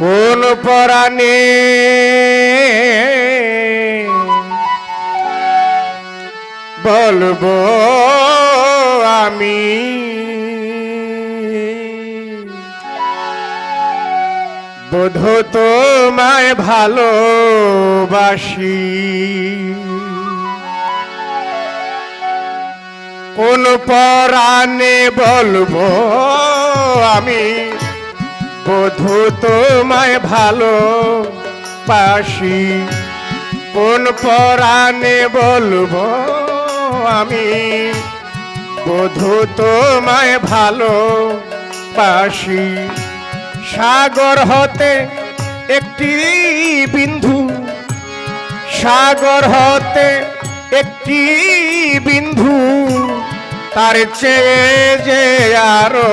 কোন পরাণে বলব আমি? বোধ তোমায় ভালোবাসি। কোন পরাণে বলব আমি? বধু তোমায় ভালো পাশি কোন পরাণে বলব আমি? বধু তোমায় ভালো পাশি সাগর হতে একটি বিন্দু। সাগর হতে একটি বিন্দু। তার চেয়ে যে আরও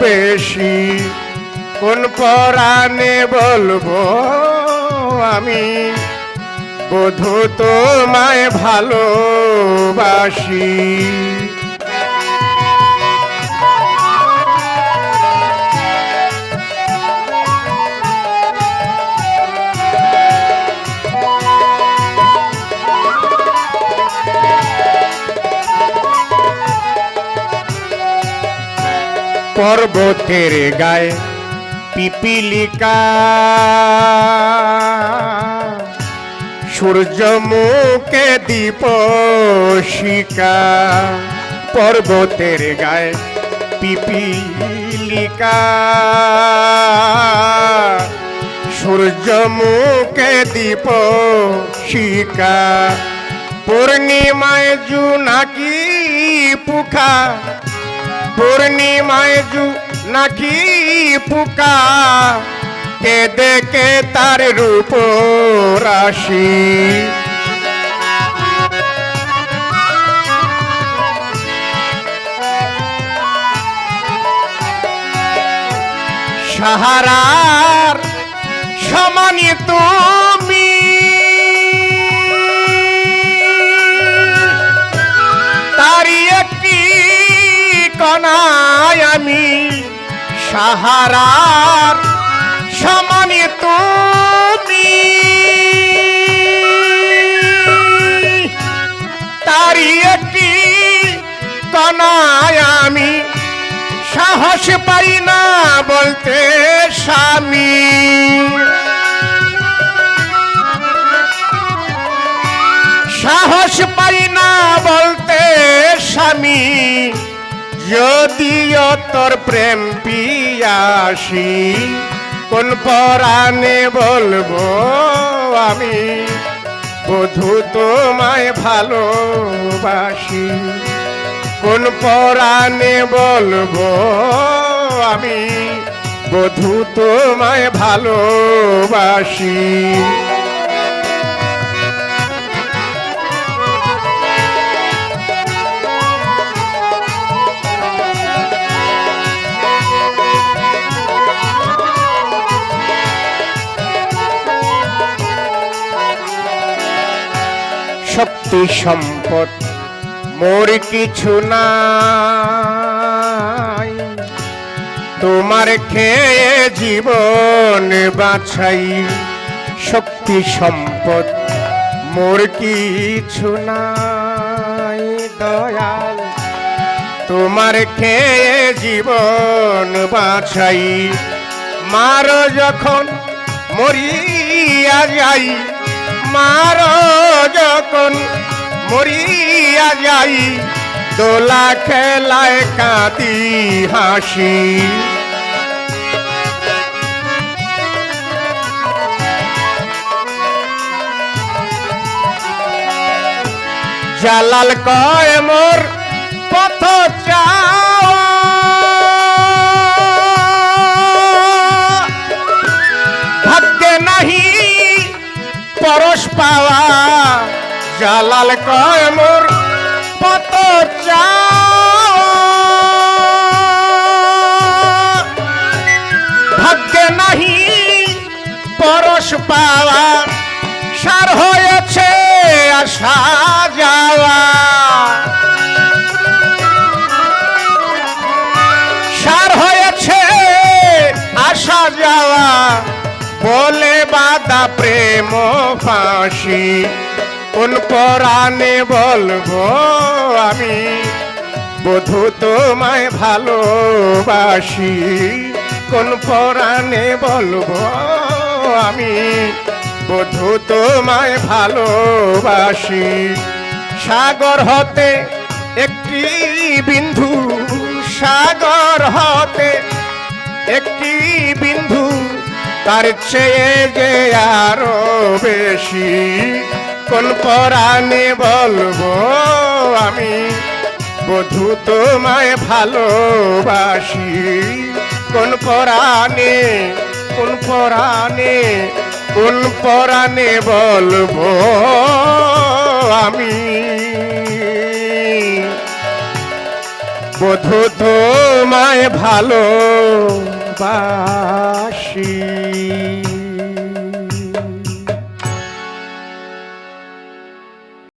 বেশি। কোন পরাণে বলব আমি? বধু তোমায় ভালোবাসি। পর্বতের গায়ে পিপিলিকা। সূর্যমুখে দীপ শিকা পর্বতের গায়ে পিপিলিকা। সূর্যমুখে দীপ শিকা পূর্ণিমায় জুনাকি পুখা, পূর্ণিমায় জু নাকি পুকা? কে দেখে তার রূপ রাশি? সাহারার সমানি তুমি। তারি একটি কণায় আমি সাহারার সমানি তুমি। তারি একটি কণায় আমি সাহস পাই না বলতে স্বামী। সাহস পাই না বলতে স্বামী। যদিও তোর প্রেম পিয়াসি, কোন পরাণে বলব আমি? বধু তোমায় ভালোবাসি, কোন পরাণে বলব আমি? বধু তোমায় ভালোবাসি। শক্তি সম্পদ, মোর কিছু নাই। তোমার খেয়ে জীবন বাছাই, শক্তি সম্পদ, মোর কিছু নাই। দয়াল, তোমার খেয়ে জীবন বাছাই, মার যখন মরিয়া যাই মার যখন মরিয়া যাই দোলা খেলায় কাঁদি হাসি। জালাল কয় মোর পথ চাওয়া পরশ পাওয়া। জালাল কয় মোর পত ভাগ্যে নাহি পরশ পাওয়া। সার হয়েছে আসা যাওয়া। সার হয়েছে আসা যাওয়া। বলে বাদা প্রেম ফাঁসি। কোন পরাণে বলব আমি? বধু তোমায় ভালোবাসি। কোন পরাণে বলব আমি? বধু তোমায় ভালোবাসি। সাগর হতে একটি বিন্দু, সাগর হতে একটি বিন্দু তার চেয়ে যে আরও বেশি কোন পরাণে বলব আমি? বধু তোমায় ভালোবাসি। কোন পরাণে কোন পরাণে কোন পরাণে বলব আমি? বধু তোমায় ভালোবাসি